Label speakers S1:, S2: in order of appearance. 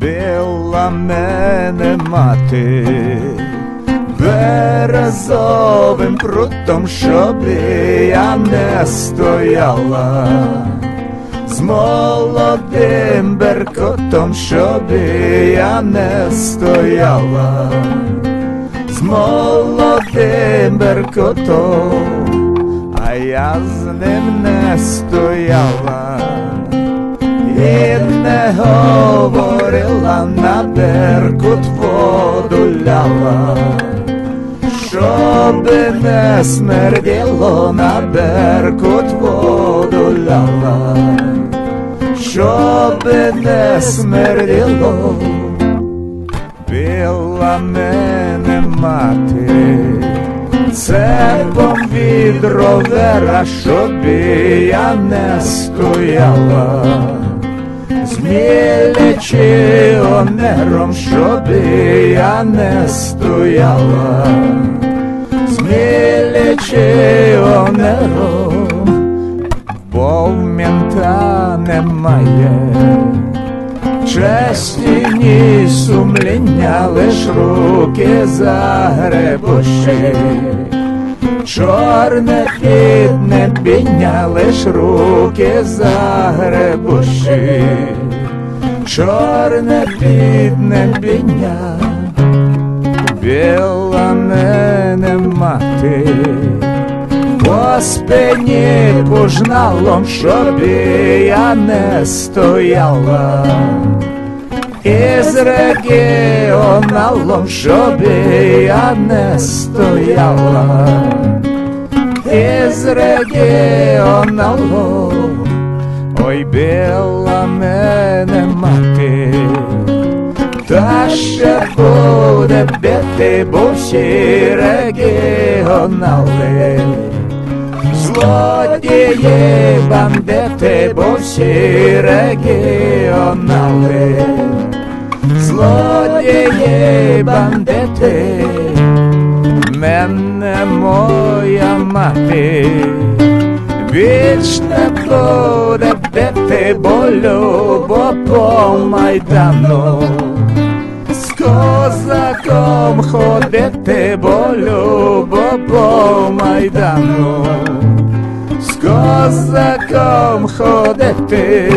S1: била мене мати березовим прутом, щоб я не стояла, з молодим беркотом, щоб я не стояла, з молодим беркотом, а я з ним не стояла говорила на беркут воду ляла, щоби не смерділо на беркут воду ляла, щоби не смерділо, била мене мати. Цепом від ровера, щоб я не стояла, змілячи онером, щоб я не стояла, змілячи онером, бо в мента немає честі ні сумління, лиш руки загребущі. Чорне підне біння, лиш руки загребущі. Чорне підне біння, біла мене мати, по спині пожналом, щоб я не стояла. Із регіоналом, щоб я не стояла, із регіоналом, ой біла мене мати, та ще буде бити, бо всі регіонали. Злодії бандити, бо всі регіонали, злодії бандити, мене моя мати, вічне буде бити, бо по майдану. З козаком ходити, болю, бо по майдану, з козаком ходити,